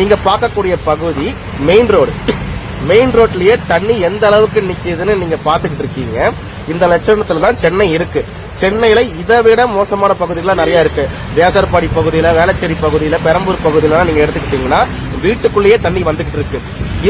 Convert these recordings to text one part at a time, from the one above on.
நீங்க பார்க்கக்கூடிய பகுதி மெயின் ரோடு மெயின் ரோட்லயே தண்ணி எந்த அளவுக்கு நிக்குதுன்னு நீங்க பாத்துக்கிட்டு இருக்கீங்க. இந்த லட்சணத்துல தான் சென்னை இருக்கு. சென்னையில இதை விட மோசமான பகுதிகள்லாம் நிறைய இருக்கு. தேசர்பாடி பகுதியில வேளச்சேரி பகுதியில பெரம்பூர் பகுதியில நீங்க எடுத்துக்கிட்டீங்கன்னா வீட்டுக்குள்ளேயே தண்ணி வந்துகிட்டு இருக்கு.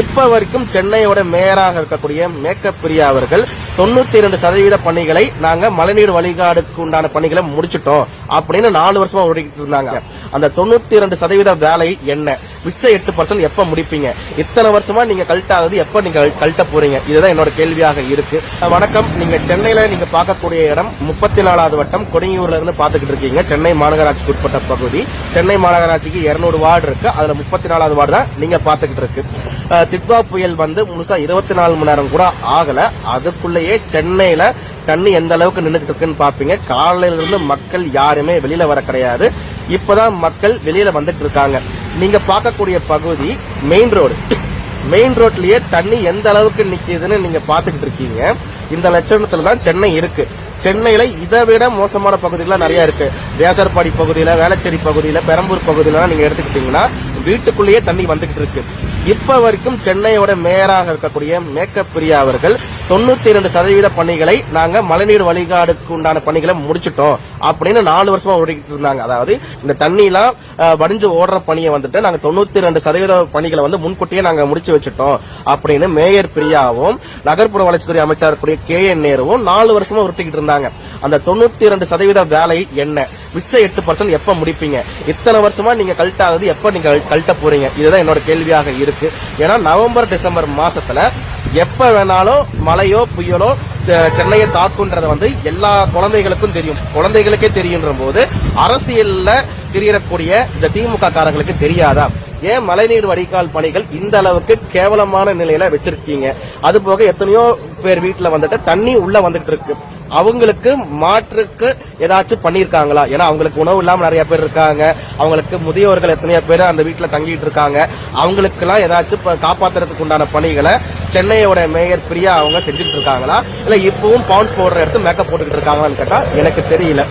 இப்ப வரைக்கும் சென்னையோட மேயராக இருக்கக்கூடிய மேக்கப் பிரியா அவர்கள் தொண்ணூத்தி இரண்டு சதவீத பணிகளை நாங்க மழைநீர் வழிகாடுக்கு உண்டான பணிகளை முடிச்சிட்டோம் அப்படின்னு நாலு வருஷமா ஓடிக்கிட்டு இருந்தாங்க. அந்த தொண்ணூத்தி இரண்டு சதவீத வேலை என்ன? மிச்ச எட்டு பர்சன்ட் எப்ப முடிப்பீங்க? இத்தனை வருஷமா நீங்க கழட்டாதது எப்ப நீங்க கழட்ட போறீங்க? இதுதான் என்னோட கேள்வியாக இருக்கு. வணக்கம். நீங்க சென்னையில நீங்க பார்க்கக்கூடிய இடம் முப்பத்தி நாலாவது வட்டம். கொடியூர்ல இருந்து பாத்துக்கிட்டு இருக்கீங்க. சென்னை மாநகராட்சிக்கு உட்பட்ட பகுதி. சென்னை மாநகராட்சிக்கு இருநூறு வார்டு இருக்கு. அதுல முப்பத்தி நாலாவது வார்டு தான் நீங்க பாத்துக்கிட்டு இருக்கு. அஹ், புயல் வந்து முழுசா இருபத்தி நாலு மணி நேரம் கூட ஆகல. அதுக்குள்ளேயே சென்னையில தண்ணி எந்த அளவுக்கு நின்றுட்டு இருக்குன்னு பாப்பீங்க. காலையில இருந்து மக்கள் யாருமே வெளியில வர கிடையாது. இப்பதான் மக்கள் வெளியில வந்துட்டு இருக்காங்க. நீங்க பார்க்கக்கூடிய பகுதி மெயின் ரோடு மெயின் ரோட்லயே தண்ணி எந்த அளவுக்கு நிக்குதுன்னு நீங்க பாத்துக்கிட்டு இருக்கீங்க. இந்த லட்சணத்துல தான் சென்னை இருக்கு. சென்னையில இதை விட மோசமான பகுதிகள்லாம் நிறைய இருக்கு. தேசர்பாடி பகுதியில வேளச்சேரி பகுதியில பெரம்பூர் பகுதியில நீங்க எடுத்துக்கிட்டீங்கன்னா வீட்டுக்குள்ளேயே தண்ணி வந்துகிட்டு இருக்கு. இப்ப வரைக்கும் சென்னையோட மேயராக இருக்கக்கூடிய மேக்கப் பிரியா அவர்கள் தொண்ணூத்தி இரண்டு சதவீத பணிகளை நாங்க மழைநீர் வழிகாடுக்கு உண்டான பணிகளை முடிச்சிட்டோம். அப்படின்னு நாலு வருஷமா ஓடிக்கிட்டு இருந்தாங்க. அதாவது இந்த தண்ணி எல்லாம் வடிஞ்சு ஓடுற பணியை வந்துட்டு நாங்க தொண்ணூத்தி ரெண்டு சதவீத பணிகளை வந்து முன்கூட்டியே நாங்க முடிச்சு வச்சுட்டோம். அப்படின்னு மேயர் பிரியாவும் நகர்ப்புற வளர்ச்சித்துறை அமைச்சர் இருக்கக்கூடிய கே என் நேருவும் நாலு வருஷமா உருட்டிக்கிட்டு இருந்தாங்க. அந்த தொண்ணூத்தி இரண்டு சதவீத வேலை என்ன? மிச்ச எட்டு பர்சன்ட் எப்ப முடிப்பீங்க? இத்தனை வருஷமா நீங்க கழட்டாதது எப்ப நீங்க கழட்ட போறீங்க? இதுதான் என்னோட கேள்வியாக இருக்கு. ஏன்னா நவம்பர் டிசம்பர் மாசத்துல எப்ப வேணாலும் மழையோ புயலோ சென்னையை தாக்குன்றது வந்து எல்லா குழந்தைகளுக்கும் தெரியும். குழந்தைகளுக்கே தெரியுன்ற போது அரசியல்ல தெரியக்கூடிய இந்த திமுக காரங்களுக்கு தெரியாதா? ஏன் மழைநீர் வடிகால் பணிகள் இந்த அளவுக்கு கேவலமான நிலையில வச்சிருக்கீங்க? அது போக எத்தனையோ பேர் வீட்டுல வந்துட்டு தண்ணி உள்ள வந்துட்டு இருக்கு. அவங்களுக்கு மாற்றுக்கு ஏதாச்சும் பண்ணிருக்காங்களா ஏன்னா அவங்களுக்கு உணவு இல்லாமல் நிறைய பேர் இருக்காங்க. அவங்களுக்கு முதியோர்கள் எத்தனையோ பேர் அந்த வீட்டில் தங்கிட்டு இருக்காங்க. அவங்களுக்கு எல்லாம் ஏதாச்சும் காப்பாத்துறதுக்கு உண்டான பணிகளை சென்னையோட மேயர் பிரியா அவங்க செஞ்சுட்டு இருக்காங்களா? இல்ல இப்பவும் பவுன்ஸ் போடுற இடத்து மேக்கப் போட்டுக்கிட்டு இருக்காங்களான்னு கேட்டா எனக்கு தெரியல.